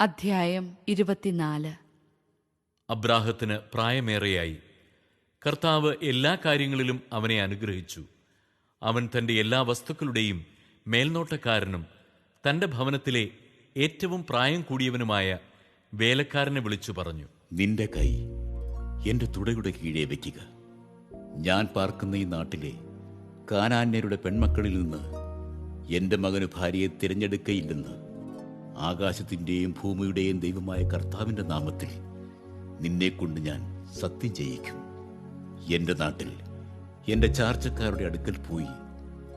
അധ്യായം ഇരുപത്തിനാല്. അബ്രാഹത്തിന് പ്രായമേറെയായി. കർത്താവ് എല്ലാ കാര്യങ്ങളിലും അവനെ അനുഗ്രഹിച്ചു. അവൻ തന്റെ എല്ലാ വസ്തുക്കളുടെയും മേൽനോട്ടക്കാരനും തന്റെ ഭവനത്തിലെ ഏറ്റവും പ്രായം കൂടിയവനുമായ വേലക്കാരനെ വിളിച്ചു പറഞ്ഞു. നിന്റെ കൈ എന്റെ തുടയുടെ കീഴെ വയ്ക്കുക ഞാൻ പാർക്കുന്ന ഈ നാട്ടിലെ കാനാന്യരുടെ പെൺമക്കളിൽ നിന്ന് എന്റെ മകനു ഭാര്യയെ തിരഞ്ഞെടുക്കയില്ലെന്ന് ആകാശത്തിന്റെയും ഭൂമിയുടെയും ദൈവമായ കർത്താവിന്റെ നാമത്തിൽ നിന്നെക്കൊണ്ട് ഞാൻ സത്യം ചെയ്യിക്കും. എന്റെ നാട്ടിൽ എന്റെ ചാർച്ചക്കാരുടെ അടുക്കൽ പോയി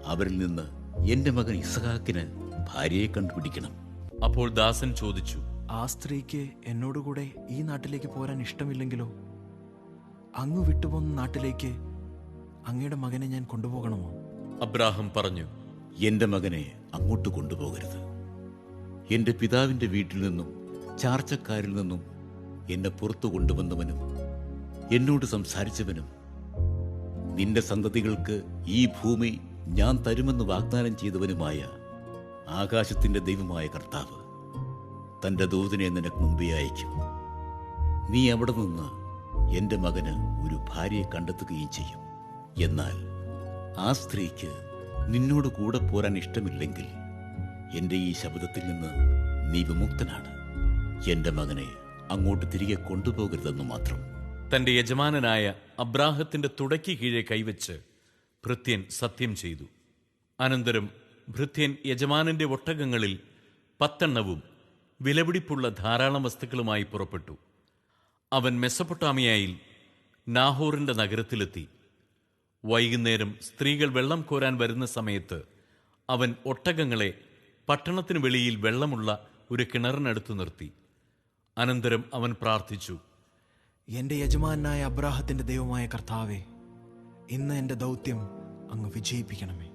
അവരിൽ നിന്ന് എന്റെ മകൻ ഇസഹാക്കിന് ഭാര്യയെ കണ്ടുപിടിക്കണം. അപ്പോൾ ദാസൻ ചോദിച്ചു ആ സ്ത്രീക്ക് എന്നോടുകൂടെ ഈ നാട്ടിലേക്ക് പോരാൻ ഇഷ്ടമില്ലെങ്കിലോ? അങ്ങ് വിട്ടുപോകുന്ന നാട്ടിലേക്ക് അങ്ങയുടെ മകനെ ഞാൻ കൊണ്ടുപോകണമോ? അബ്രാഹം പറഞ്ഞു എന്റെ മകനെ അങ്ങോട്ട് കൊണ്ടുപോകരുത്. എന്റെ പിതാവിന്റെ വീട്ടിൽ നിന്നും ചാർച്ചക്കാരിൽ നിന്നും എന്നെ പുറത്തു കൊണ്ടുവന്നവനും എന്നോട് സംസാരിച്ചവനും നിന്റെ സന്തതികൾക്ക് ഈ ഭൂമി ഞാൻ തരുമെന്ന് വാഗ്ദാനം ചെയ്തവനുമായ ആകാശത്തിന്റെ ദൈവമായ കർത്താവ് തന്റെ ദൂതനെ നിനക്ക് മുമ്പേ അയക്കും. നീ അവിടെ നിന്ന് എന്റെ മകന് ഒരു ഭാര്യയെ കണ്ടെത്തുകയും ചെയ്യും. എന്നാൽ ആ സ്ത്രീക്ക് നിന്നോട് കൂടെ പോരാൻ ഇഷ്ടമില്ലെങ്കിൽ എന്റെ ഈ ശബ്ദത്തിൽ നിന്ന് നീ വിമുക്തനാണ്. എന്റെ മകനെ അങ്ങോട്ട് തിരികെ കൊണ്ടുപോകരുതെന്ന് മാത്രം. തന്റെ യജമാനനായ അബ്രാഹത്തിന്റെ തുടക്കി കീഴെ കൈവച്ച് ഭൃത്യൻ സത്യം ചെയ്തു. അനന്തരം ഭൃത്യൻ യജമാനന്റെ ഒട്ടകങ്ങളിൽ പത്തെണ്ണവും വിലപിടിപ്പുള്ള ധാരാളം വസ്തുക്കളുമായി പുറപ്പെട്ടു. അവൻ മെസ്സപ്പൊട്ടാമിയായി നാഹോറിന്റെ നഗരത്തിലെത്തി. വൈകുന്നേരം സ്ത്രീകൾ വെള്ളം കോരാൻ വരുന്ന സമയത്ത് അവൻ ഒട്ടകങ്ങളെ പട്ടണത്തിന് വെളിയിൽ വെള്ളമുള്ള ഒരു കിണറിനടുത്ത് നിർത്തി. അനന്തരം അവൻ പ്രാർത്ഥിച്ചു എന്റെ യജമാനായ അബ്രാഹത്തിന്റെ ദൈവമായ കർത്താവെ ഇന്ന് എന്റെ ദൗത്യം അങ്ങ് വിജയിപ്പിക്കണമേ.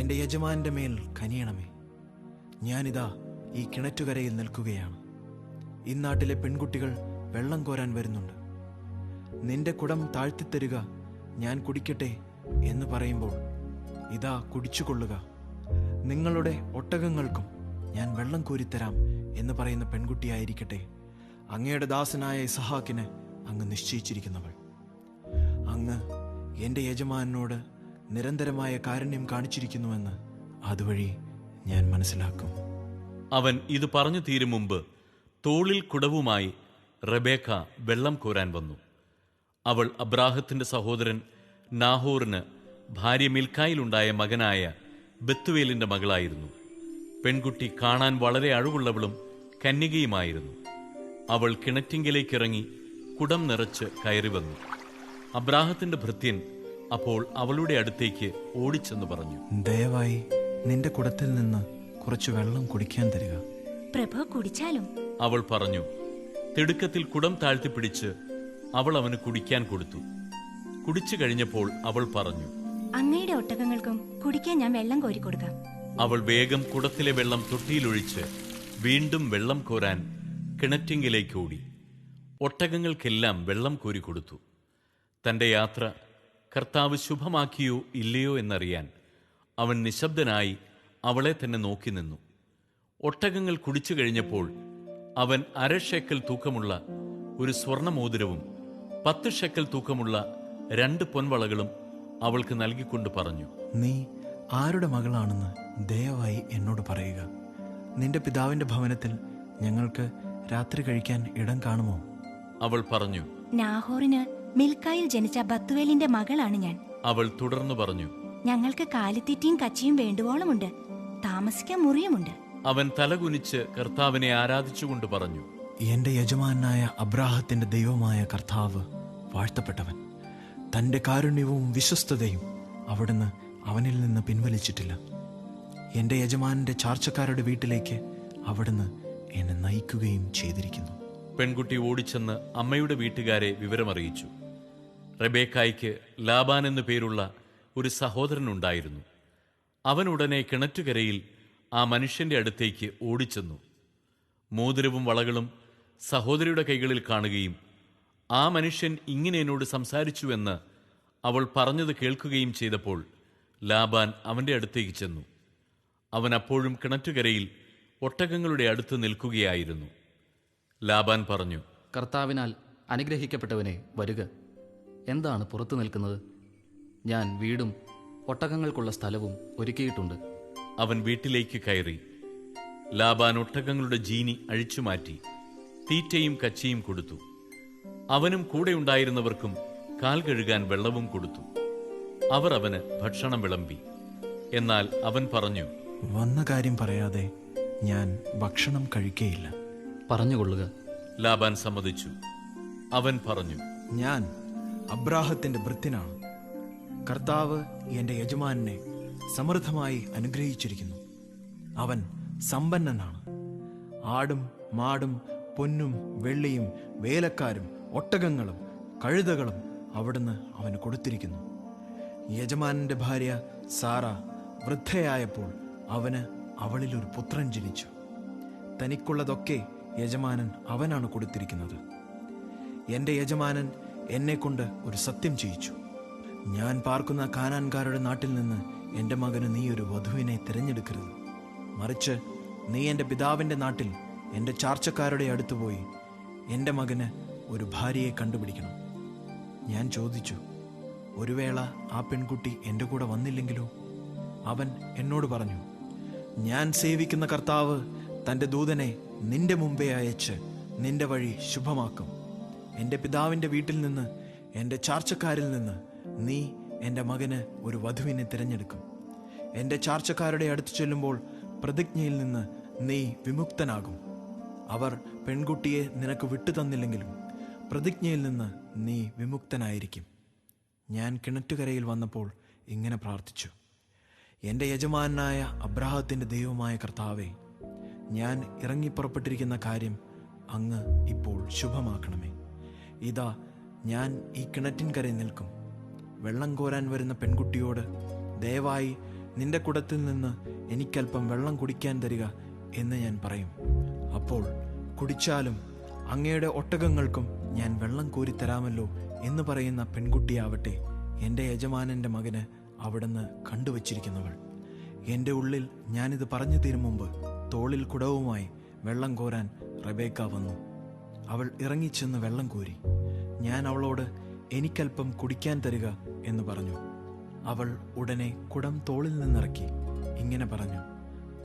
എന്റെ യജമാന്റെ മേൽ കനിയണമേ. ഞാനിതാ ഈ കിണറ്റുകരയിൽ നിൽക്കുകയാണ്. ഇന്നാട്ടിലെ പെൺകുട്ടികൾ വെള്ളം കോരാൻ വരുന്നുണ്ട്. നിന്റെ കുടം താഴ്ത്തിത്തരുക ഞാൻ കുടിക്കട്ടെ എന്ന് പറയുമ്പോൾ ഇതാ കുടിച്ചുകൊള്ളുക. നിങ്ങളുടെ ഒട്ടകങ്ങൾക്കും ഞാൻ വെള്ളം കോരിത്തരാം എന്ന് പറയുന്ന പെൺകുട്ടിയായിരിക്കട്ടെ. അങ്ങയുടെ ദാസനായ ഇസഹാക്കിന് അങ്ങ് നിശ്ചയിച്ചിരിക്കുന്നവൾ. അങ്ങ് എന്റെ യജമാനോട് നിരന്തരമായ കാരുണ്യം കാണിച്ചിരിക്കുന്നുവെന്ന് അതുവഴി ഞാൻ മനസ്സിലാക്കും. അവൻ ഇത് പറഞ്ഞു തീരും മുമ്പ് തോളിൽ കുടവുമായി റബേക്ക വെള്ളം കോരാൻ വന്നു. അവൾ അബ്രാഹത്തിന്റെ സഹോദരൻ നാഹോറിന് ഭാര്യ മിൽക്കായിലുണ്ടായ മകനായ ബത്തുവേലിന്റെ മകളായിരുന്നു. പെൺകുട്ടി കാണാൻ വളരെ അഴകുള്ളവളും കന്യകയുമായിരുന്നു. അവൾ കിണറ്റിങ്കിലേക്കിറങ്ങി കുടം നിറച്ച് കയറി വന്നു. അബ്രാഹത്തിന്റെ ഭൃത്യൻ അപ്പോൾ അവളുടെ അടുത്തേക്ക് ഓടിച്ചെന്ന് പറഞ്ഞു. ദയവായി നിന്റെ കുടത്തിൽ നിന്ന് കുറച്ച് വെള്ളം കുടിക്കാൻ തരിക. പ്രഭു കുടിച്ചാലും. അവൾ പറഞ്ഞു തിടുക്കത്തിൽ കുടം താഴ്ത്തിപ്പിടിച്ച് അവൾ അവന് കുടിക്കാൻ കൊടുത്തു. കുടിച്ചു കഴിഞ്ഞപ്പോൾ അവൾ പറഞ്ഞു അങ്ങയുടെ ഒട്ടകങ്ങൾക്കും കുടിക്കാൻ ഞാൻ വെള്ളം കോരി കൊടുക്കാം. അവൾ വേഗം കുടത്തിലെ വെള്ളം തൊട്ടിയിലൊഴിച്ച് വീണ്ടും വെള്ളം കോരാൻ കിണറ്റിങ്കിലേക്ക് ഓടി. ഒട്ടകങ്ങൾക്കെല്ലാം വെള്ളം കോരി കൊടുത്തു. തന്റെ യാത്ര കർത്താവ് ശുഭമാക്കിയോ ഇല്ലയോ എന്നറിയാൻ അവൻ നിശബ്ദനായി അവളെ തന്നെ നോക്കി നിന്നു. ഒട്ടകങ്ങൾ കുടിച്ചു കഴിഞ്ഞപ്പോൾ അവൻ അര ഷെക്കൽ തൂക്കമുള്ള ഒരു സ്വർണമോതിരവും പത്ത് ഷെക്കൽ തൂക്കമുള്ള രണ്ട് പൊൻവളകളും അവൾക്ക് നൽകിക്കൊണ്ട് പറഞ്ഞു നീ ആരുടെ മകളാണെന്ന് ദയവായി എന്നോട് പറയുക. നിന്റെ പിതാവിന്റെ ഭവനത്തിൽ ഞങ്ങൾക്ക് രാത്രി കഴിക്കാൻ ഇടം കാണുമോ? അവൾ പറഞ്ഞു നാഹോറിന് മിൽക്കായിൽ ജനിച്ച ബത്തുവേലിന്റെ മകളാണ് ഞാൻ. അവൾ തുടർന്നു പറഞ്ഞു ഞങ്ങൾക്ക് കാലിത്തീറ്റയും കച്ചിയും വേണ്ടുവോളമുണ്ട് താമസിക്കാൻ മുറിയുമുണ്ട്. അവൻ തലകുനിച്ച് കർത്താവിനെ ആരാധിച്ചുകൊണ്ട് പറഞ്ഞു എന്റെ യജമാനായ അബ്രാഹത്തിന്റെ ദൈവമായ കർത്താവ് വാഴ്ത്തപ്പെട്ടവൻ. തന്റെ കാരുണ്യവും വിശ്വസ്തതയും അവിടുന്ന് അവനിൽ നിന്ന് പിൻവലിച്ചിട്ടില്ല. എന്റെ യജമാനന്റെ ചാർച്ചക്കാരുടെ വീട്ടിലേക്ക് അവിടുന്ന് എന്നെ നയിക്കുകയും ചെയ്തിരിക്കുന്നു. പെൺകുട്ടി ഓടിച്ചെന്ന് അമ്മയുടെ വീട്ടുകാരെ വിവരമറിയിച്ചു. റബേക്കായ്ക്ക് ലാബാൻ എന്നു പേരുള്ള ഒരു സഹോദരനുണ്ടായിരുന്നു. അവൻ ഉടനെ കിണറ്റുകരയിൽ ആ മനുഷ്യന്റെ അടുത്തേക്ക് ഓടിച്ചെന്നു. മോതിരവും വളകളും സഹോദരിയുടെ കൈകളിൽ കാണുകയും ആ മനുഷ്യൻ ഇങ്ങനെ എന്നോട് സംസാരിച്ചുവെന്ന് അവൾ പറഞ്ഞത് കേൾക്കുകയും ചെയ്തപ്പോൾ ലാബാൻ അവന്റെ അടുത്തേക്ക് ചെന്നു. അവൻ അപ്പോഴും കിണറ്റുകരയിൽ ഒട്ടകങ്ങളുടെ അടുത്ത് നിൽക്കുകയായിരുന്നു. ലാബാൻ പറഞ്ഞു കർത്താവിനാൽ അനുഗ്രഹിക്കപ്പെട്ടവനെ വരുക. എന്താണ് പുറത്തു നിൽക്കുന്നത്? ഞാൻ വീടും ഒട്ടകങ്ങൾക്കുള്ള സ്ഥലവും ഒരുക്കിയിട്ടുണ്ട്. അവൻ വീട്ടിലേക്ക് കയറി. ലാബാൻ ഒട്ടകങ്ങളുടെ ജീനി അഴിച്ചുമാറ്റി തീറ്റയും കച്ചിയും കൊടുത്തു. അവനും കൂടെയുണ്ടായിരുന്നവർക്കും കാൽ കഴുകാൻ വെള്ളവും കൊടുത്തു. അവർ അവന് ഭക്ഷണം വിളമ്പി. എന്നാൽ അവൻ പറഞ്ഞു വന്ന കാര്യം പറയാതെ ഞാൻ ഭക്ഷണം കഴിക്കേയില്ല. പറഞ്ഞുകൊള്ളുക. ലാബാൻ സമ്മതിച്ചു. അവൻ പറഞ്ഞു ഞാൻ അബ്രാഹത്തിന്റെ ഭൃത്യനാണ്. കർത്താവ് എന്റെ യജമാനെ സമൃദ്ധമായി അനുഗ്രഹിച്ചിരിക്കുന്നു. അവൻ സമ്പന്നനാണ്. ആടും മാടും പൊന്നും വെള്ളിയും വേലക്കാരും ഒട്ടകങ്ങളും കഴുതകളും അവിടുന്ന് അവന് കൊടുത്തിരിക്കുന്നു. യജമാനന്റെ ഭാര്യ സാറ വൃദ്ധയായപ്പോൾ അവന് അവളിൽ ഒരു പുത്രൻ ജനിച്ചു. തനിക്കുള്ളതൊക്കെ യജമാനൻ അവനാണ് കൊടുത്തിരിക്കുന്നത്. എന്റെ യജമാനൻ എന്നെ കൊണ്ട് ഒരു സത്യം ചെയ്യിച്ചു. ഞാൻ പാർക്കുന്ന കാനാൻകാരുടെ നാട്ടിൽ നിന്ന് എന്റെ മകന് നീ ഒരു വധുവിനെ തിരഞ്ഞെടുക്കരുത്. മറിച്ച് നീ എന്റെ പിതാവിന്റെ നാട്ടിൽ എന്റെ ചാർച്ചക്കാരുടെ അടുത്ത് പോയി എന്റെ മകന് ഒരു ഭാര്യയെ കണ്ടുപിടിക്കണം. ഞാൻ ചോദിച്ചു ഒരു വേള ആ പെൺകുട്ടി എന്റെ കൂടെ വന്നില്ലെങ്കിലോ? അവൻ എന്നോട് പറഞ്ഞു ഞാൻ സേവിക്കുന്ന കർത്താവ് തന്റെ ദൂതനെ നിന്റെ മുമ്പേ അയച്ച് നിന്റെ വഴി ശുഭമാക്കും. എന്റെ പിതാവിന്റെ വീട്ടിൽ നിന്ന് എന്റെ ചാർച്ചക്കാരിൽ നിന്ന് നീ എന്റെ മകന് ഒരു വധുവിനെ തിരഞ്ഞെടുക്കും. എന്റെ ചാർച്ചക്കാരുടെ അടുത്ത് ചെല്ലുമ്പോൾ പ്രതിജ്ഞയിൽ നിന്ന് നീ വിമുക്തനാകും. അവർ പെൺകുട്ടിയെ നിനക്ക് വിട്ടു തന്നില്ലെങ്കിലും പ്രതിജ്ഞയിൽ നിന്ന് നീ വിമുക്തനായിരിക്കും. ഞാൻ കിണറ്റുകരയിൽ വന്നപ്പോൾ ഇങ്ങനെ പ്രാർത്ഥിച്ചു. എന്റെ യജമാനായ അബ്രാഹത്തിന്റെ ദൈവമായ കർത്താവേ ഞാൻ ഇറങ്ങിപ്പുറപ്പെട്ടിരിക്കുന്ന കാര്യം അങ്ങ് ഇപ്പോൾ ശുഭമാക്കണമേ. ഇതാ ഞാൻ ഈ കിണറ്റിൻകരയിൽ നിൽക്കും. വെള്ളം കോരാൻ വരുന്ന പെൺകുട്ടിയോട് ദയവായി നിന്റെ കുടത്തിൽ നിന്ന് എനിക്കല്പം വെള്ളം കുടിക്കാൻ തരിക എന്ന് ഞാൻ പറയും. അപ്പോൾ കുടിച്ചാലും അങ്ങയുടെ ഒട്ടകങ്ങൾക്കും ഞാൻ വെള്ളം കോരി തരാമല്ലോ എന്ന് പറയുന്ന പെൺകുട്ടിയാവട്ടെ എന്റെ യജമാനന്റെ മകന് അവിടുന്ന് കണ്ടുവച്ചിരിക്കുന്നവൾ. എന്റെ ഉള്ളിൽ ഞാനിത് പറഞ്ഞു തീരും മുമ്പ് തോളിൽ കുടവുമായി വെള്ളം കോരാൻ റബേക്ക വന്നു. അവൾ ഇറങ്ങിച്ചെന്ന് വെള്ളം കോരി ഞാൻ അവളോട് എനിക്കല്പം കുടിക്കാൻ തരിക എന്ന് പറഞ്ഞു. അവൾ ഉടനെ കുടം തോളിൽ നിന്നിറക്കി ഇങ്ങനെ പറഞ്ഞു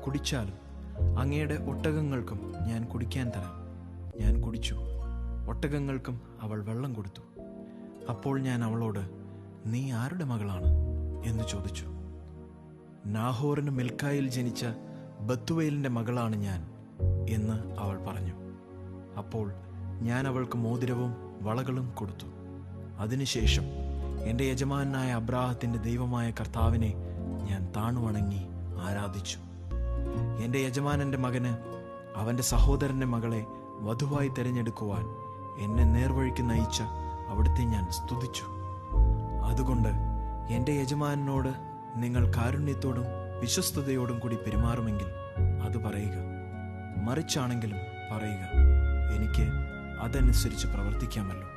കുടിച്ചാലും അങ്ങയുടെ ഒട്ടകങ്ങൾക്കും ഞാൻ കുടിക്കാൻ തരാം. ഞാൻ കുടിച്ചു. ഒട്ടകങ്ങൾക്കും അവൾ വെള്ളം കൊടുത്തു. അപ്പോൾ ഞാൻ അവളോട് നീ ആരുടെ മകളാണ്? എന്ന് ചോദിച്ചു. നാഹോറിന് മിൽക്കായിൽ ജനിച്ച ബത്തുവേലിന്റെ മകളാണ് ഞാൻ എന്ന് അവൾ പറഞ്ഞു. അപ്പോൾ ഞാൻ അവൾക്ക് മോതിരവും വളകളും കൊടുത്തു. അതിനുശേഷം എന്റെ യജമാനായ അബ്രാഹത്തിന്റെ ദൈവമായ കർത്താവിനെ ഞാൻ താണുവണങ്ങി ആരാധിച്ചു. എന്റെ യജമാനന്റെ മകന് അവന്റെ സഹോദരന്റെ മകളെ വധുവായി തിരഞ്ഞെടുക്കുവാൻ എന്നെ നേർവഴിക്ക് നയിച്ച അവിടുത്തെ ഞാൻ സ്തുതിച്ചു. അതുകൊണ്ട് എന്റെ യജമാനോട് നിങ്ങൾ കാരുണ്യത്തോടും വിശ്വസ്തയോടും കൂടി പെരുമാറുമെങ്കിൽ അത് പറയുക. മറിച്ചാണെങ്കിലും പറയുക. എനിക്ക് അതനുസരിച്ച് പ്രവർത്തിക്കാമല്ലോ.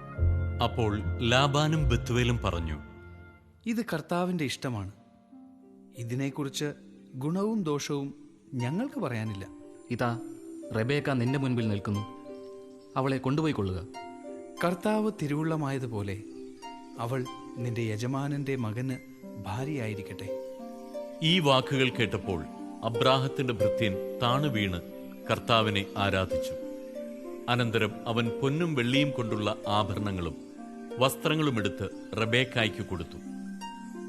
അപ്പോൾ ലാബാനും ബത്തുവേലും പറഞ്ഞു ഇത് കർത്താവിന്റെ ഇഷ്ടമാണ്. ഇതിനെക്കുറിച്ച് ഗുണവും ദോഷവും ഞങ്ങൾക്ക് പറയാനില്ല. ഇതാ റബേക്ക നിന്റെ മുൻപിൽ നിൽക്കുന്നു. അവളെ കൊണ്ടുപോയി കൊള്ളുക. കർത്താവ് തിരുവുള്ളമായതുപോലെ അവൾ നിന്റെ യജമാനന്റെ മകന് ഭാര്യയായിരിക്കട്ടെ. ഈ വാക്കുകൾ കേട്ടപ്പോൾ അബ്രാഹത്തിന്റെ ഭൃത്യൻ താണു വീണ് കർത്താവിനെ ആരാധിച്ചു. അനന്തരം അവൻ പൊന്നും വെള്ളിയും കൊണ്ടുള്ള ആഭരണങ്ങളും വസ്ത്രങ്ങളും എടുത്ത് റബേക്കായ്ക്ക് കൊടുത്തു.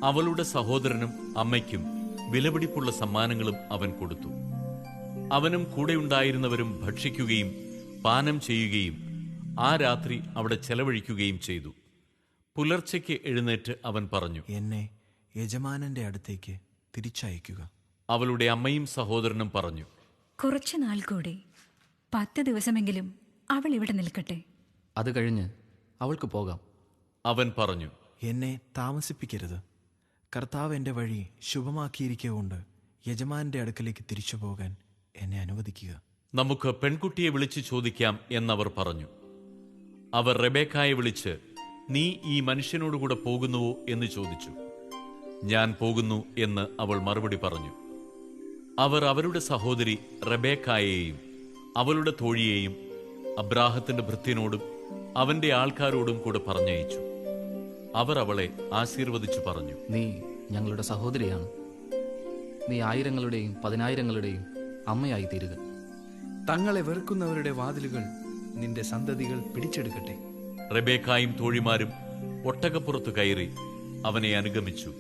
അവളുടെ സഹോദരനും അമ്മയ്ക്കും വിലപിടിപ്പുള്ള സമ്മാനങ്ങളും അവൻ കൊടുത്തു. അവനും കൂടെയുണ്ടായിരുന്നവരും ഭക്ഷിക്കുകയും പാനം ചെയ്യുകയും ആ രാത്രി അവിടെ ചെലവഴിക്കുകയും ചെയ്തു. പുലർച്ചയ്ക്ക് എഴുന്നേറ്റ് അവൻ പറഞ്ഞു എന്നെ യജമാനന്റെ അടുത്തേക്ക് തിരിച്ചയക്കുക. അവളുടെ അമ്മയും സഹോദരനും പറഞ്ഞു കുറച്ചു നാൾ കൂടി പത്ത് ദിവസമെങ്കിലും അവൾ ഇവിടെ നിൽക്കട്ടെ. അത് കഴിഞ്ഞ് അവൾക്ക് പോകാം. അവൻ പറഞ്ഞു എന്നെ താമസിപ്പിക്കരുത്. കർത്താവ് എന്റെ വഴി ശുഭമാക്കിയിരിക്കുകൊണ്ട് യജമാന്റെ അടുക്കലേക്ക് തിരിച്ചു പോകാൻ എന്നെ അനുവദിക്കുക. നമുക്ക് പെൺകുട്ടിയെ വിളിച്ച് ചോദിക്കാം എന്നവർ പറഞ്ഞു. അവർ റെബേക്കായെ വിളിച്ച് നീ ഈ മനുഷ്യനോടുകൂടെ പോകുന്നുവോ? എന്ന് ചോദിച്ചു. ഞാൻ പോകുന്നു എന്ന് അവൾ മറുപടി പറഞ്ഞു. അവർ അവരുടെ സഹോദരി റബേക്കായെയും അവളുടെ തോഴിയെയും അബ്രാഹത്തിന്റെ ഭൃത്യനോടും അവന്റെ ആൾക്കാരോടും കൂടെ പറഞ്ഞയച്ചു. അവർ അവളെ ആശീർവദിച്ചു പറഞ്ഞു. നീ ഞങ്ങളുടെ സഹോദരിയാണ്. നീ ആയിരങ്ങളുടെയും പതിനായിരങ്ങളുടെയും അമ്മയായി തീരുക തങ്ങളെ വെറുക്കുന്നവരുടെ വാതിലുകൾ നിന്റെ സന്തതികൾ പിടിച്ചെടുക്കട്ടെ. റബേക്കായും തോഴിമാരും ഒട്ടകപ്പുറത്ത് കയറി അവനെ അനുഗമിച്ചു.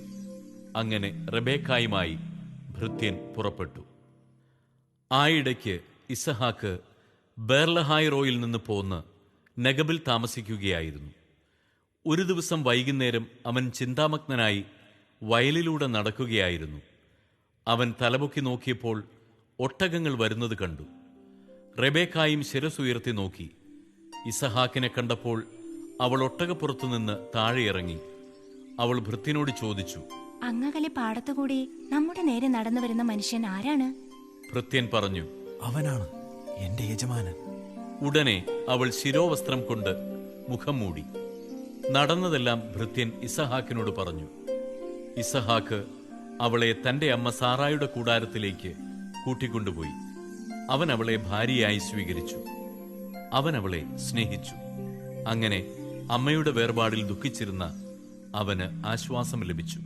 അങ്ങനെ റബേക്കായുമായി ഭൃത്യൻ പുറപ്പെട്ടു. ആയിടയ്ക്ക് ഇസഹാക്ക് ബേർലഹായ്റോയിൽ നിന്ന് പോന്ന് നഗബിൽ താമസിക്കുകയായിരുന്നു. ഒരു ദിവസം വൈകുന്നേരം അവൻ ചിന്താമഗ്നനായി വയലിലൂടെ നടക്കുകയായിരുന്നു. അവൻ തലപൊക്കി നോക്കിയപ്പോൾ ഒട്ടകങ്ങൾ വരുന്നത് കണ്ടു. റെബേക്കായും ശിരസുയർത്തി നോക്കി. ഇസഹാക്കിനെ കണ്ടപ്പോൾ അവൾ ഒട്ടകപ്പുറത്തു നിന്ന് താഴെ ഇറങ്ങി. അവൾ ഭൃത്തിനോട് ചോദിച്ചു അങ്ങകലെ പാടത്തുകൂടി നമ്മുടെ നേരെ നടന്നു വരുന്ന മനുഷ്യൻ ആരാണ്? ഭൃത്യൻ പറഞ്ഞു അവനാണ് എന്റെ യജമാനൻ. ഉടനെ അവൾ ശിരോവസ്ത്രം കൊണ്ട് മുഖം മൂടി. നടന്നതെല്ലാം ഭൃത്യൻ ഇസഹാക്കിനോട് പറഞ്ഞു. ഇസഹാക്ക് അവളെ തന്റെ അമ്മ സാറായുടെ കൂടാരത്തിലേക്ക് കൂട്ടിക്കൊണ്ടുപോയി. അവൻ അവളെ ഭാര്യയായി സ്വീകരിച്ചു. അവൻ അവളെ സ്നേഹിച്ചു. അങ്ങനെ അമ്മയുടെ വേർപാടിൽ ദുഃഖിച്ചിരുന്ന അവന് ആശ്വാസം ലഭിച്ചു.